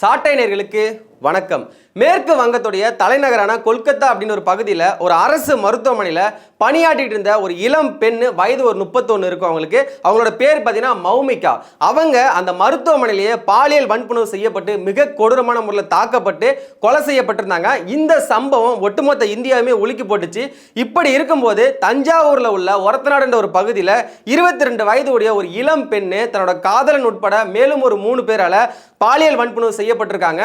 சாட்டை நேர்களுக்கு வணக்கம். மேற்கு வங்கத்துடைய தலைநகரான கொல்கத்தா அப்படின்னு ஒரு பகுதியில் ஒரு அரசு மருத்துவமனையில் பணியாற்றிட்டு இருந்த ஒரு இளம் பெண்ணு வயது ஒரு முப்பத்தொன்று இருக்கும் அவங்களுக்கு. அவங்களோட பேர் பார்த்தீங்கன்னா மௌமிகா. அவங்க அந்த மருத்துவமனையிலேயே பாலியல் வன்புணர்வு செய்யப்பட்டு மிக கொடூரமான முறையில் தாக்கப்பட்டு கொலை செய்யப்பட்டிருந்தாங்க. இந்த சம்பவம் ஒட்டுமொத்த இந்தியாவுமே உலுக்கி போட்டுச்சு. இப்படி இருக்கும்போது தஞ்சாவூரில் உள்ள ஒரத்தநாடுன்ற ஒரு பகுதியில் இருபத்தி ரெண்டு வயது உடைய ஒரு இளம் பெண்ணு தன்னோட காதலன் உட்பட மேலும் ஒரு மூணு பேரால் பாலியல் வன்புணர்வு செய்யப்பட்டிருக்காங்க.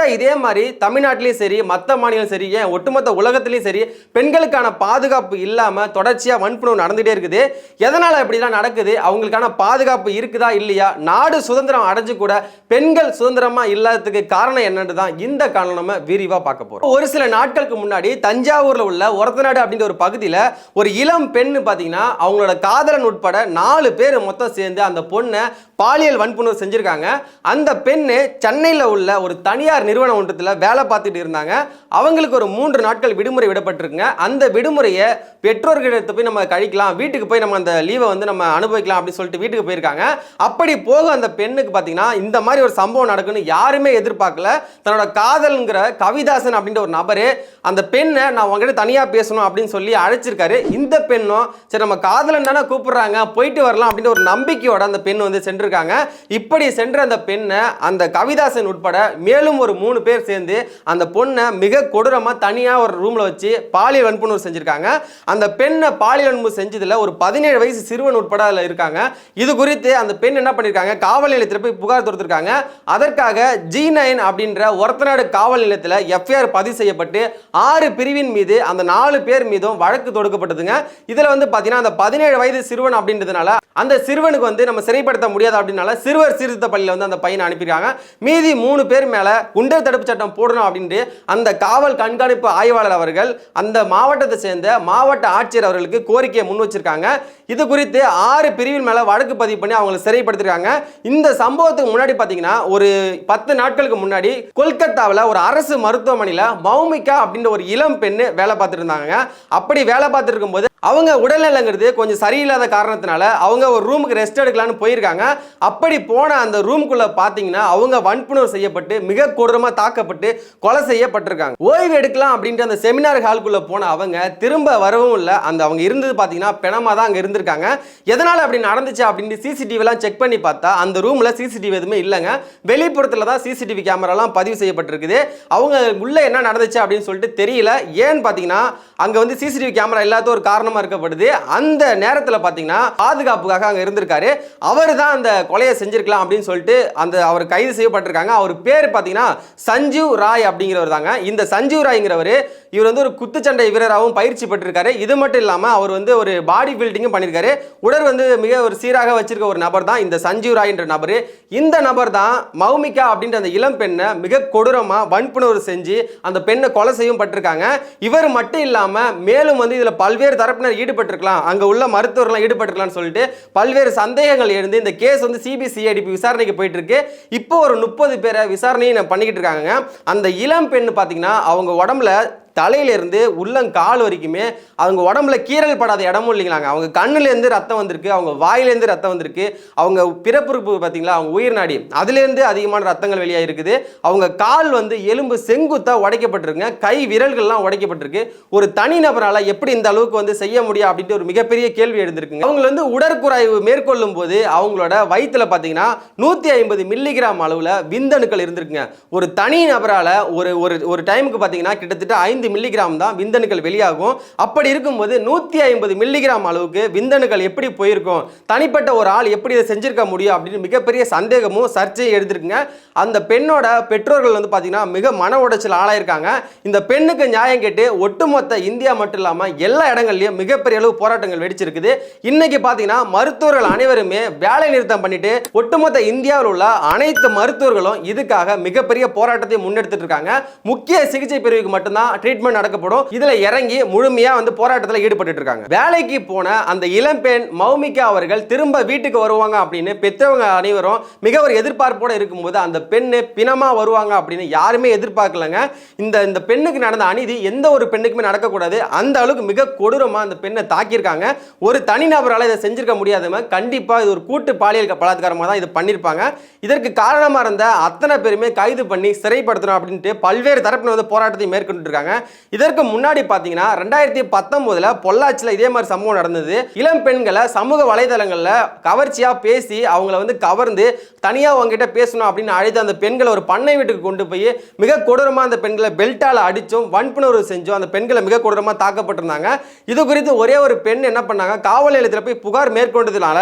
தொடர்ச்சியா இதே மாதிரி தமிழ்நாட்டிலையும் சரி மற்ற மாநிலம் சரி ஏன் ஒட்டுமொத்த உலகத்திலையும் சரி பெண்களுக்கான பாதுகாப்பு இல்லாமல் தொடர்ச்சியாக வன்புணர்வு நடந்துகிட்டே இருக்குது. எதனால் இப்படிலாம் நடக்குது? அவங்களுக்கான பாதுகாப்பு இருக்குதா இல்லையா? நாடு சுதந்திரம் அடைஞ்சு கூட பெண்கள் சுதந்திரமாக இல்லாததுக்கு காரணம் என்னன்னு தான் இந்த காரணம் நம்ம பார்க்க போகிறோம் ஒரு சில நாட்களுக்கு முன்னாடி தஞ்சாவூரில் உள்ள ஒரத்தநாடு அப்படின்ற ஒரு பகுதியில் ஒரு இளம் பெண்ணு பார்த்தீங்கன்னா அவங்களோட காதலன் உட்பட நாலு பேர் மொத்தம் சேர்ந்து அந்த பொண்ணை பாலியல் வன்புணர்வு செஞ்சுருக்காங்க. அந்த பெண்ணு சென்னையில் உள்ள ஒரு தனியார் நிறுவனம் ஒன்றத்தில் வேலை பார்த்துட்டு இருந்தாங்க. அவங்களுக்கு ஒரு மூன்று நாட்கள் விடுமுறை விடப்பட்டிருக்குங்க. அந்த விடுமுறையை பெற்றோர்களிடத்தை போய் நம்ம கழிக்கலாம். வீட்டுக்கு போய் நம்ம அந்த லீவை வந்து நம்ம அனுபவிக்கலாம் அப்படின்னு சொல்லிட்டு வீட்டுக்கு போயிருக்காங்க. அப்படி போக அந்த பெண்ணுக்கு பார்த்தீங்கன்னா இந்த மாதிரி ஒரு சம்பவம் நடக்குன்னு யாருமே எதிர்பார்க்கல. தன்னோட காதல்ங்கிற கவிதாசன் அப்படின்ற ஒரு நபரு அந்த பெண்ணை நான் உங்ககிட்ட தனியாக பேசணும் அப்படின்னு சொல்லி அழைச்சிருக்காரு. இந்த பெண்ணும் சரி நம்ம காதலன் தானே கூப்பிடுறாங்க போயிட்டு வரலாம் அப்படின்ற ஒரு நம்பிக்கையோட அந்த பெண் வந்து சென்று சென்றிருக்காங்க இப்படி சென்ற அந்த பெண்ணை அந்த கவிதாசன் உட்பட மேலும் ஒரு மூணு பேர் சேர்ந்து அந்த பொண்ணை மிக கொடூரமாக தனியாக ஒரு ரூமில் வச்சு பாலியல் வன்புணர்வு செஞ்சுருக்காங்க. அந்த பெண்ணை பாலியல் வன்புணர்வு செஞ்சதில் ஒரு பதினேழு வயசு சிறுவன் உட்பட அதில் இருக்காங்க. இது குறித்து அந்த பெண் என்ன பண்ணியிருக்காங்க காவல் நிலையத்தில் போய் புகார் தொடுத்திருக்காங்க. அதற்காக ஜி நைன் அப்படின்ற ஒரத்தநாடு காவல் நிலையத்தில் எஃப்ஐஆர் பதிவு செய்யப்பட்டு ஆறு பிரிவின் மீது அந்த நாலு பேர் மீதும் வழக்கு தொடுக்கப்பட்டதுங்க. இதில் வந்து பார்த்தீங்கன்னா அந்த பதினேழு வயது சிறுவன் அப்படின்றதுனால அந்த சிறுவனுக்கு வந்து நம்ம சிறைப்படுத்த முடியாத அப்படின்னால சிறுவர் சீர்திருத்த பள்ளியில் வந்து அந்த பையனை அனுப்பியிருக்காங்க. மீதி மூணு பேர் மேலே குண்டர் தடுப்பு சட்டம் போடணும் அப்படின்ட்டு அந்த காவல் கண்காணிப்பு ஆய்வாளர் அவர்கள் அந்த மாவட்டத்தை சேர்ந்த மாவட்ட ஆட்சியர் அவர்களுக்கு கோரிக்கையை முன் வச்சிருக்காங்க. இது குறித்து ஆறு பிரிவின் மேலே வழக்கு பதிவு பண்ணி அவங்களை சிறைப்படுத்திருக்காங்க இந்த சம்பவத்துக்கு முன்னாடி பார்த்தீங்கன்னா ஒரு பத்து நாட்களுக்கு முன்னாடி கொல்கத்தாவில் ஒரு அரசு மருத்துவமனையில் மௌமிகா அப்படின்ற ஒரு இளம் பெண்ணு வேலை பார்த்துட்டு இருந்தாங்க அப்படி வேலை பார்த்துட்டு இருக்கும்போது அவங்க உடல்நலங்கிறது கொஞ்சம் சரியில்லாத காரணத்தினால அவங்க ஒரு ரூமுக்கு ரெஸ்ட் எடுக்கலாம்னு போயிருக்காங்க. அப்படி போன அந்த ரூமுக்குள்ளே பார்த்தீங்கன்னா அவங்க வன்புணர்வு செய்யப்பட்டு மிக கொடூரமாக தாக்கப்பட்டு கொலை செய்யப்பட்டிருக்காங்க. ஓய்வு எடுக்கலாம் அப்படின்ற அந்த செமினார் ஹால்குள்ளே போன அவங்க திரும்ப வரவும் இல்லை. அந்த அவங்க இருந்தது பார்த்தீங்கன்னா பிணமாக தான் அங்கே இருந்திருக்காங்க. எதனால் அப்படி நடந்துச்சு அப்படின்ட்டு சிசிடிவிலாம் செக் பண்ணி பார்த்தா அந்த ரூமில் சிசிடிவி எதுவுமே இல்லைங்க. வெளிப்புறத்தில் தான் சிசிடிவி கேமராலாம் பதிவு செய்யப்பட்டிருக்குது. அவங்க உள்ளே என்ன நடந்துச்சு அப்படின்னு சொல்லிட்டு தெரியல. ஏன்னு பார்த்தீங்கன்னா அங்கே வந்து சிசிடிவி கேமரா இல்லாத ஒரு காரணம் காரணமாக இருக்கப்படுது அந்த நேரத்தில் பார்த்தீங்கன்னா பாதுகாப்புக்காக அங்கே இருந்திருக்காரு. அவர் தான் அந்த கொலையை செஞ்சிருக்கலாம் அப்படின்னு சொல்லிட்டு அந்த அவர் கைது செய்யப்பட்டிருக்காங்க. அவர் பேர் பார்த்தீங்கன்னா சஞ்சீவ் ராய் அப்படிங்கிறவர் தாங்க. இந்த சஞ்சீவ் ராய்ங்கிறவர் இவர் வந்து ஒரு குத்துச்சண்டை வீரராகவும் பயிற்சி பெற்றிருக்காரு. இது மட்டும் இல்லாமல் அவர் வந்து ஒரு பாடி பில்டிங்கும் பண்ணியிருக்காரு உடல் வந்து மிக ஒரு சீராக வச்சிருக்க ஒரு நபர் தான் இந்த சஞ்சீவ் ராய்ன்ற நபர். இந்த நபர் தான் மௌமிகா அப்படின்ற அந்த இளம் பெண்ணை மிக கொடூரமாக வன்புணர்வு செஞ்சு அந்த பெண்ணை கொலை செய்யும் பட்டிருக்காங்க. இவர் மட்டும் இல்லாமல் மேலும் வந்து இதில் பல்வேறு தரப்பினர் ஈடுபட்டிருக்கலாம். அங்கே உள்ள மருத்துவர்கள்லாம் ஈடுபட்டிருக்கலாம்னு சொல்லிட்டு பல்வேறு சந்தேகங்கள் எழுந்து இந்த கேஸ் வந்து சிபிசிஐடி விசாரணைக்கு போயிட்டு இருக்கு இப்போ ஒரு முப்பது பேரை விசாரணையை பண்ணிக்கிட்டு இருக்காங்க அந்த இளம் பெண் பார்த்தீங்கன்னா அவங்க உடம்புல தலையிலேருந்து உள்ளங்கால் வரைக்குமே அவங்க உடம்புல கீறல் படாத இடமும் இல்லைங்களாங்க அவங்க கண்ணுலேருந்து ரத்தம் வந்திருக்கு அவங்க வாயிலேருந்து ரத்தம் வந்திருக்கு அவங்க பிறப்புறுப்பு பார்த்தீங்களா அவங்க உயிர் நாடி அதுலேருந்து அதிகமான ரத்தங்கள் வெளியாக இருக்குது. அவங்க கால் வந்து எலும்பு செங்குத்தாக உடைக்கப்பட்டிருக்குங்க கை விரல்கள்லாம் உடைக்கப்பட்டிருக்கு. ஒரு தனிநபரால் எப்படி இந்த அளவுக்கு வந்து செய்ய முடியும் அப்படின்ட்டு ஒரு மிகப்பெரிய கேள்வி எழுந்திருக்குங்க. அவங்க வந்து உடற்குறாய்வு மேற்கொள்ளும் போது அவங்களோட வயிற்றுல பார்த்தீங்கன்னா நூற்றி ஐம்பது மில்லிகிராம் அளவில் விந்தணுக்கள் இருந்திருக்குங்க. ஒரு தனி நபரால் ஒரு ஒரு ஒரு டைமுக்கு பார்த்தீங்கன்னா கிட்டத்தட்ட ஐந்து மில்லிகிராம் தான் விந்தணுக்கள் வெளியாகும். அப்படி இருக்கும்போது நூற்றி ஐம்பது மில்லிகிராம் அளவுக்கு விந்தணுக்கள் எப்படி போயிருக்கும்? தனிப்பட்ட ஒரு ஆள் எப்படி இதை செஞ்சுருக்க முடியும் அப்படின்னு மிகப்பெரிய சந்தேகமும் சர்ச்சையும் எடுத்திருக்குங்க அந்த பெண்ணோட பெற்றோர்கள் வந்து பார்த்தீங்கன்னா மிக மன உடைச்சல் ஆளாயிருக்காங்க. இந்த பெண்ணுக்கு நியாயம் கேட்டு ஒட்டுமொத்த இந்தியா மட்டும் இல்லாமல் எல்லா இடங்கள்லையும் மிகப்பெரிய அளவு போராட்டங்கள் வெடிச்சிருக்குது. இன்னைக்கு பார்த்தீங்கன்னா மருத்துவர்கள் அனைவருமே வேலை நிறுத்தம் பண்ணிட்டு ஒட்டுமொத்த இந்தியாவில் உள்ள அனைத்து மருத்துவர்களும் இதுக்காக மிகப்பெரிய போராட்டத்தை முன்னெடுத்துட்டு இருக்காங்க. முக்கிய சிகிச்சை பிரிவுக்கு மட்டும்தான் ட்ரீட்மெண்ட் நடக்கப்படும். இதுல இறங்கி முழுமையா வந்து போராட்டத்தில் ஈடுபட்டு இருக்காங்க. வேலைக்கு போன அந்த இளம்பெண் மௌமிகா அவர்கள் திரும்ப வீட்டுக்கு வருவாங்க அப்படின்னு பெற்றவங்க அனைவரும் மிக ஒரு எதிர்பார்ப்போட இருக்கும்போது அந்த பெண்ணு பிணமா வருவாங்க அப்படின்னு யாருமே எதிர்பார்க்கலங்க. இந்த இந்த பெண்ணுக்கு நடந்த அநீதி எந்த ஒரு பெண்ணுக்குமே நடக்கக்கூடாது. அந்த அளவுக்கு மிக கொடூரமா அந்த பெண்ணை தாக்கியிருக்காங்க. ஒரு தனிநபரால் இதை செஞ்சிருக்க முடியாதவங்க கண்டிப்பா இது ஒரு கூட்டு பாலியல் பலாத்காரமாக தான் இது பண்ணியிருப்பாங்க. இதற்கு காரணமாக இருந்த அத்தனை பேருமே கைது பண்ணி சிறைப்படுத்தணும் அப்படின்ட்டு பல்வேறு தரப்பினர் வந்து போராட்டத்தை மேற்கொண்டு இருக்காங்க. இதற்கு முன்னாடி பார்த்தீங்கன்னா ரெண்டாயிரத்தி பத்தொன்பதுல பொள்ளாச்சியில் இதே மாதிரி சம்பவம் நடந்தது. இளம் பெண்களை சமூக வலைதளங்களில் கவர்ச்சியாக பேசி அவங்கள வந்து கவர்ந்து தனியாக அவங்ககிட்ட பேசணும் அப்படின்னு அழைத்து அந்த பெண்களை ஒரு பண்ணை வீட்டுக்கு கொண்டு போய் மிக கொடூரமாக அந்த பெண்களை பெல்ட்டால் அடித்தும் வன்புணர்வு செஞ்சும் அந்த பெண்களை மிக கொடூரமாக தாக்கப்பட்டிருந்தாங்க. இது குறித்து ஒரே ஒரு பெண் என்ன பண்ணாங்க காவல் நிலையத்தில் போய் புகார் மேற்கொண்டதுனால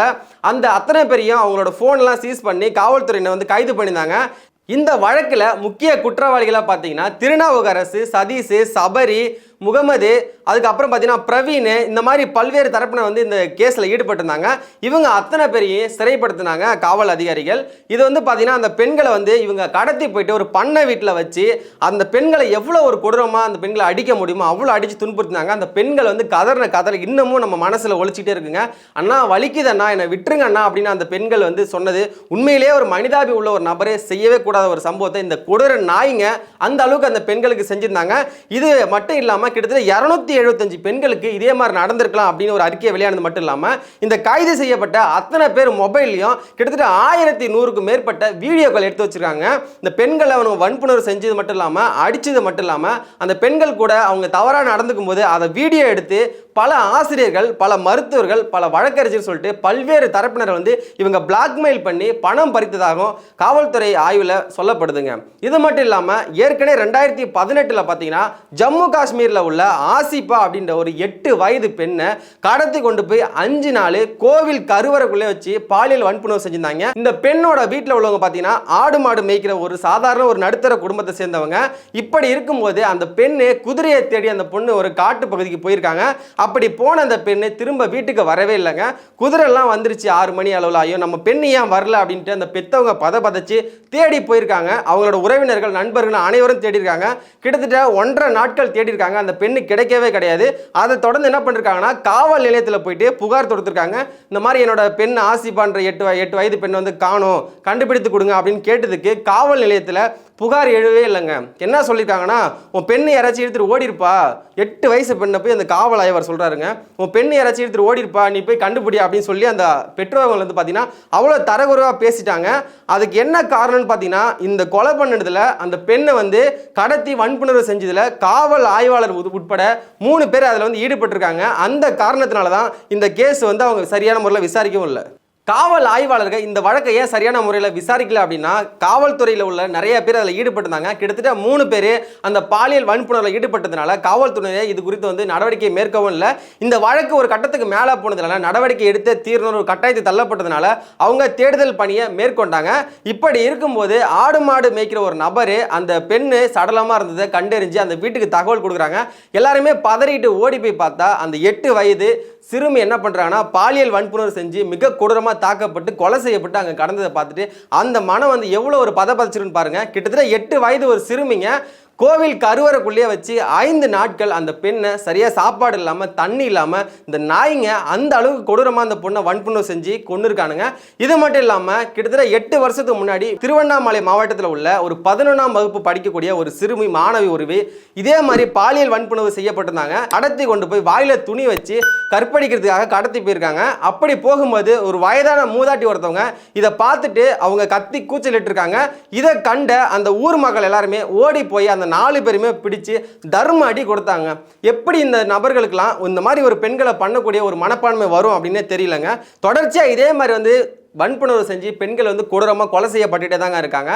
அந்த அத்தனை பேரையும் அவங்களோட ஃபோன்லாம் சீஸ் பண்ணி காவல்துறையினர் வந்து கைது பண்ணியிருந்தாங்க. இந்த வழக்கில் முக்கிய குற்றவாளிகளாக பார்த்தீங்கன்னா திருநாவுக்கரசு சதீஷ் சபரி முகமது அதுக்கப்புறம் பார்த்தீங்கன்னா பிரவீன் இந்த மாதிரி பல்வேறு தரப்பினர் வந்து இந்த கேஸில் ஈடுபட்டிருந்தாங்க. இவங்க அத்தனை பேரையும் சிறைப்படுத்தினாங்க காவல் அதிகாரிகள். இது வந்து பார்த்தீங்கன்னா அந்த பெண்களை வந்து இவங்க கடத்தி போயிட்டு ஒரு பண்ணை வீட்டில் வச்சு அந்த பெண்களை எவ்வளோ ஒரு கொடூரமாக அந்த பெண்களை அடிக்க முடியுமோ அவ்வளோ அடித்து துன்புறுத்தினாங்க. அந்த பெண்கள் வந்து கதறின கதற இன்னமும் நம்ம மனசில் ஒழிச்சிட்டே இருக்குங்க. அண்ணா வலிக்குது அண்ணா என்னை விட்டுருங்க அண்ணா அப்படின்னு அந்த பெண்கள் வந்து சொன்னது. உண்மையிலேயே ஒரு மனிதாபி உள்ள ஒரு நபரே செய்யவே கூடாத ஒரு சம்பவத்தை இந்த கொடூர நாய்ங்க அந்த அளவுக்கு அந்த பெண்களுக்கு செஞ்சிருந்தாங்க. இது மட்டும் இல்லாமல் கிட்டத்தட்ட இரநூத்தி எழுபத்தஞ்சு பெண்களுக்கு இதே மாதிரி நடந்திருக்கலாம் அப்படின்னு ஒரு அறிக்கை வெளியானது மட்டும் இல்லாமல் இந்த கைது செய்யப்பட்ட அத்தனை பேர் மொபைல்லையும் கிட்டத்தட்ட ஆயிரத்தி நூறுக்கும் மேற்பட்ட வீடியோக்கள் எடுத்து வச்சிருக்காங்க. இந்த பெண்களை அவங்க வன்புணர்வு செஞ்சது மட்டும் இல்லாமல் அடித்தது மட்டும் இல்லாமல் அந்த பெண்கள் கூட அவங்க தவறாக நடந்துக்கும் போது அதை வீடியோ எடுத்து பல ஆசிரியர்கள் பல மருத்துவர்கள் பல வழக்கறிஞர் சொல்லிட்டு பல்வேறு தரப்பினர் வந்து இவங்க பிளாக்மெயில் பண்ணி பணம் பறித்ததாகவும் காவல்துறை ஆய்வில் சொல்லப்படுதுங்க. இது மட்டும் இல்லாமல் ஏற்கனவே ரெண்டாயிரத்தி பதினெட்டில் பார்த்தீங்கன்னா ஜம்மு காஷ்மீரில் உள்ள ஆசிபா அப்படின்ற ஒரு எட்டு வயது பெண்ணை கடத்தி கொண்டு போய் அஞ்சு நாள் கோவில் கருவறைக்குள்ளே வச்சு பாலியல் வன்புணர்வு செஞ்சிருந்தாங்க. இந்த பெண்ணோட வீட்டில் உள்ளவங்க பார்த்தீங்கன்னா ஆடு மாடு மேய்க்கிற ஒரு சாதாரண ஒரு நடுத்தர குடும்பத்தை சேர்ந்தவங்க. இப்படி இருக்கும்போது அந்த பெண்ணு குதிரையை தேடி அந்த பொண்ணு ஒரு காட்டு பகுதிக்கு போயிருக்காங்க. அப்படி போன அந்த பெண்ணு திரும்ப வீட்டுக்கு வரவே இல்லைங்க. குதிரைலாம் வந்துருச்சு ஆறு மணி அளவில். ஐயோ நம்ம பெண் ஏன் வரல அப்படின்ட்டு அந்த பெத்தவங்க பத பதச்சு தேடி போயிருக்காங்க. அவங்களோட உறவினர்கள் நண்பர்கள் அனைவரும் தேடி இருக்காங்க கிட்டத்தட்ட ஒன்றரை நாட்கள் தேடி இருக்காங்க அந்த பெண்ணு கிடைக்கவே கிடையாது. அதை தொடர்ந்து என்ன பண்ணிருக்காங்கன்னா காவல் நிலையத்தில் போயிட்டு புகார் தொடுத்திருக்காங்க. இந்த மாதிரி என்னோட பெண் ஆசிபான்ற எட்டு வய- எட்டு வயது பெண் வந்து காணும். கண்டுபிடித்து கொடுங்க அப்படின்னு கேட்டதுக்கு காவல் நிலையத்தில் புகார் எழுவே இல்லைங்க. என்ன சொல்லியிருக்காங்கன்னா உன் பெண்ணை யாராச்சும் எடுத்துகிட்டு ஓடிருப்பா. எட்டு வயசு பெண்ணை போய் அந்த காவல் ஆய்வர் சொல்கிறாருங்க உன் பெண் யாராச்சும் எடுத்துட்டு ஓடிருப்பா நீ போய் கண்டுபிடி அப்படின்னு சொல்லி அந்த பெற்றோர்கள் வந்து பார்த்தீங்கன்னா அவ்வளோ தரகுறைவாக பேசிட்டாங்க. அதுக்கு என்ன காரணம்னு பார்த்தீங்கன்னா இந்த கொலை பண்ணதில் அந்த பெண்ணை வந்து கடத்தி வன்புணர்வு செஞ்சதில் காவல் ஆய்வாளர் உட்பட மூணு பேர் அதில் வந்து ஈடுபட்டிருக்காங்க. அந்த காரணத்தினால தான் இந்த கேஸ் வந்து அவங்க சரியான முறையில் விசாரிக்கவும் இல்லை. காவல் ஆய்வாளர்கள் இந்த வழக்கை ஏன் சரியான முறையில் விசாரிக்கல அப்படின்னா காவல்துறையில் உள்ள நிறைய பேர் அதில் ஈடுபட்டிருந்தாங்க. கிட்டத்தட்ட மூணு பேர் அந்த பாலியல் வன்புணர்வில் ஈடுபட்டதுனால காவல்துறையை இது குறித்து வந்து நடவடிக்கை மேற்கவும் இல்லை. இந்த வழக்கு ஒரு கட்டத்துக்கு மேலே போனதுனால நடவடிக்கை எடுத்து தீர்ணும் ஒரு கட்டாயத்தை தள்ளப்பட்டதுனால அவங்க தேடுதல் பணியை மேற்கொண்டாங்க. இப்படி இருக்கும்போது ஆடு மாடு மேய்க்கிற ஒரு நபர் அந்த பெண்ணு சடலமாக இருந்ததை கண்டறிஞ்சு அந்த வீட்டுக்கு தகவல் கொடுக்குறாங்க. எல்லாருமே பதறிட்டு ஓடி போய் பார்த்தா அந்த எட்டு வயது சிறுமி என்ன பண்ணுறாங்கன்னா பாலியல் வன்புணர்வு செஞ்சு மிக கொடூரமாக தாக்கப்பட்டு கொலை செய்யப்பட்டு அங்கே கடந்ததை பார்த்துட்டு அந்த மனம் வந்து எவ்வளோ ஒரு பதப்பதிச்சிருன்னு பாருங்கள் கிட்டத்தட்ட எட்டு வயது ஒரு சிறுமிங்க கோவில் கருவறைக்குள்ளேயே வச்சு ஐந்து நாட்கள் அந்த பெண்ணை சரியாக சாப்பாடு இல்லாமல் தண்ணி இல்லாமல் இந்த நாய்ங்க அந்த அளவுக்கு கொடூரமாக அந்த பொண்ணை வன்புணர்வு செஞ்சு கொண்டு இருக்கானுங்க இது மட்டும் இல்லாமல் கிட்டத்தட்ட எட்டு வருஷத்துக்கு முன்னாடி திருவண்ணாமலை மாவட்டத்தில் உள்ள ஒரு பதினொன்றாம் வகுப்பு படிக்கக்கூடிய ஒரு சிறுமி மாணவி உருவி இதே மாதிரி பாலியல் வன்புணர்வு செய்யப்பட்டிருந்தாங்க. கடத்தி கொண்டு போய் வாயில துணி வச்சு கற்பழிக்கிறதுக்காக கடத்தி போயிருக்காங்க. அப்படி போகும்போது ஒரு வயதான மூதாட்டி ஒருத்தவங்க இதை பார்த்துட்டு அவங்க கத்தி கூச்சலிட்டு இருக்காங்க இதை கண்ட அந்த ஊர் மக்கள் எல்லாருமே ஓடி போய் அந்த நாலு பேருமே பிடிச்சு தர்ம அடி கொடுத்தாங்க. எப்படி இந்த நபர்களுக்கெல்லாம் இந்த மாதிரி ஒரு பெண்களை பண்ணக்கூடிய ஒரு மனப்பான்மை வரும் அப்படின்னே தெரியலங்க. தொடர்ச்சியாக இதே மாதிரி வந்து வன்புணர்வு செஞ்சு பெண்கள் வந்து கொடூரமாக கொலை செய்யப்பட்டுட்டே தாங்க இருக்காங்க.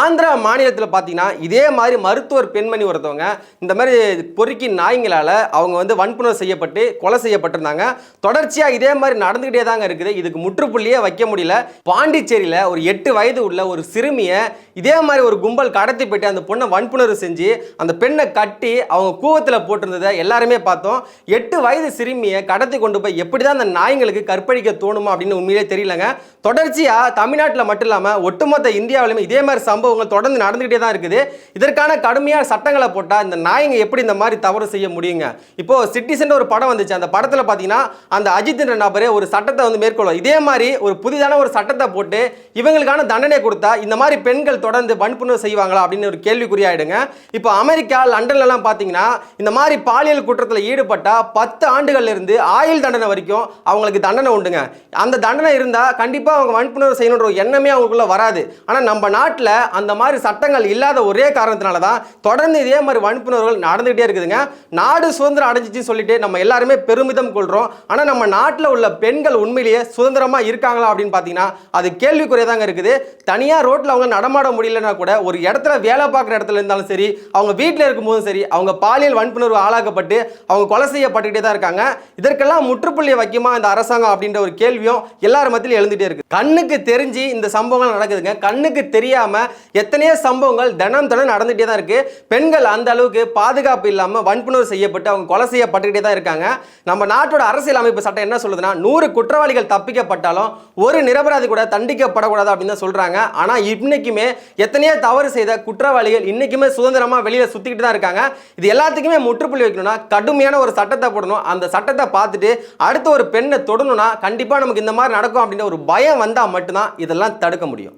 ஆந்திரா மாநிலத்தில் பார்த்தீங்கன்னா இதே மாதிரி மருத்துவர் பெண்மணி ஒருத்தவங்க இந்த மாதிரி பொறுக்கி நாய்ங்களால் அவங்க வந்து வன்புணர்வு செய்யப்பட்டு கொலை செய்யப்பட்டிருந்தாங்க. தொடர்ச்சியாக இதே மாதிரி நடந்துக்கிட்டே தாங்க இருக்குது. இதுக்கு முற்றுப்புள்ளியே வைக்க முடியல. பாண்டிச்சேரியில் ஒரு எட்டு வயது உள்ள ஒரு சிறுமியை இதே மாதிரி ஒரு கும்பல் கடத்தி போயிட்டு அந்த பொண்ணை வன்புணர்வு செஞ்சு அந்த பெண்ணை கட்டி அவங்க கூவத்தில் போட்டிருந்ததை எல்லாருமே பார்த்தோம். எட்டு வயது சிறுமியை கடத்தி கொண்டு போய் எப்படி தான் அந்த நாய்ங்களுக்கு கற்பழிக்க தோணுமா அப்படின்னு உண்மையிலே தெரியலங்க. தொடர்ச்சியாக தமிழ்நாட்டில் மட்டும் இல்லாமல் ஒட்டுமொத்த இந்தியாவிலுமே இதே மாதிரி சம்பவங்கள் தொடர்ந்து நடந்துகிட்டே தான் இருக்குது. இதற்கான கடுமையான சட்டங்களை போட்டால் இந்த நாயங்க எப்படி இந்த மாதிரி தவறு செய்ய முடியுங்க? இப்போ சிட்டிசன் ஒரு படம் வந்துச்சு. அந்த படத்தில் பார்த்தீங்கன்னா அந்த அஜித்ன்ற நபரே ஒரு சட்டத்தை வந்து மேற்கொள்ளும் இதே மாதிரி ஒரு புதிதான ஒரு சட்டத்தை போட்டு இவங்களுக்கான தண்டனை கொடுத்தா இந்த மாதிரி பெண்கள் தொடர்ந்து வன்புணர்வு செய்வாங்களா அப்படின்னு ஒரு கேள்விக்குறியாயிடுங்க இப்போ அமெரிக்கா லண்டன்லலாம் பார்த்தீங்கன்னா இந்த மாதிரி பாலியல் குற்றத்தில் ஈடுபட்டால் பத்து ஆண்டுகள்ல இருந்து ஆயுள் தண்டனை வரைக்கும் அவங்களுக்கு தண்டனை உண்டுங்க. அந்த தண்டனை இருந்தால் கண்டிப்பாக அவங்க வன்புணர்வு செய்யணுன்ற ஒரு எண்ணமே அவங்களுக்குள்ள வராது. ஆனால் நம்ம நாட்டில் அந்த மாதிரி சட்டங்கள் இல்லாத ஒரே காரணத்தினால தான் தொடர்ந்து இதே மாதிரி வன்புணர்வுகள் நடந்துகிட்டே இருக்குதுங்க. நாடு சுதந்திரம் அடைஞ்சிச்சுன்னு சொல்லிட்டு நம்ம எல்லாருமே பெருமிதம் கொள்கிறோம் ஆனால் நம்ம நாட்டில் உள்ள பெண்கள் உண்மையிலேயே சுதந்திரமாக இருக்காங்களா அப்படின்னு பார்த்தீங்கன்னா அது கேள்விக்குறையதாங்க இருக்குது. தனியாக ரோட்டில் அவங்க நடமாட முடியலன்னா கூட ஒரு இடத்துல வேலை பார்க்குற இடத்துல இருந்தாலும் சரி அவங்க வீட்டில் இருக்கும்போதும் சரி அவங்க பாலியல் வன்புணர்வு ஆளாக்கப்பட்டு அவங்க கொலை செய்யப்பட்டுக்கிட்டே தான் இருக்காங்க. இதற்கெல்லாம் முற்றுப்புள்ளியை வைக்குமா இந்த அரசாங்கம் அப்படின்ற ஒரு கேள்வியும் எல்லார் மத்தியிலும் எழுந்துகிட்டே இருக்குது. கண்ணுக்கு தெரிஞ்சு இந்த சம்பவங்கள் நடக்குதுங்க. கண்ணுக்கு தெரியாம எத்தனையோ சம்பவங்கள் தினம் தினம் நடந்துகிட்டே தான் இருக்கு. பெண்கள் அந்த அளவுக்கு பாதுகாப்பு இல்லாமல் வன்புணர்வு செய்யப்பட்டு அவங்க கொலை செய்யப்பட்டுக்கிட்டே தான் இருக்காங்க. நம்ம நாட்டோட அரசியல் அமைப்பு சட்டம் என்ன சொல்லுதுன்னா நூறு குற்றவாளிகள் தப்பிக்கப்பட்டாலும் ஒரு நிரபராதி கூட தண்டிக்கப்படக்கூடாது அப்படின்னு தான் சொல்றாங்க. ஆனா இன்னைக்குமே எத்தனையோ தவறு செய்த குற்றவாளிகள் இன்னைக்குமே சுதந்திரமா வெளியில சுத்திக்கிட்டு தான் இருக்காங்க. இது எல்லாத்துக்குமே முற்றுப்புள்ளி வைக்கணும்னா கடுமையான ஒரு சட்டத்தை போடணும். அந்த சட்டத்தை பார்த்துட்டு அடுத்து ஒரு பெண்ணை தொடணும்னா கண்டிப்பா நமக்கு இந்த மாதிரி நடக்கும் அப்படின்ற ஒரு பயம் வந்தா மட்டும்தான் இதெல்லாம் தடுக்க முடியும்.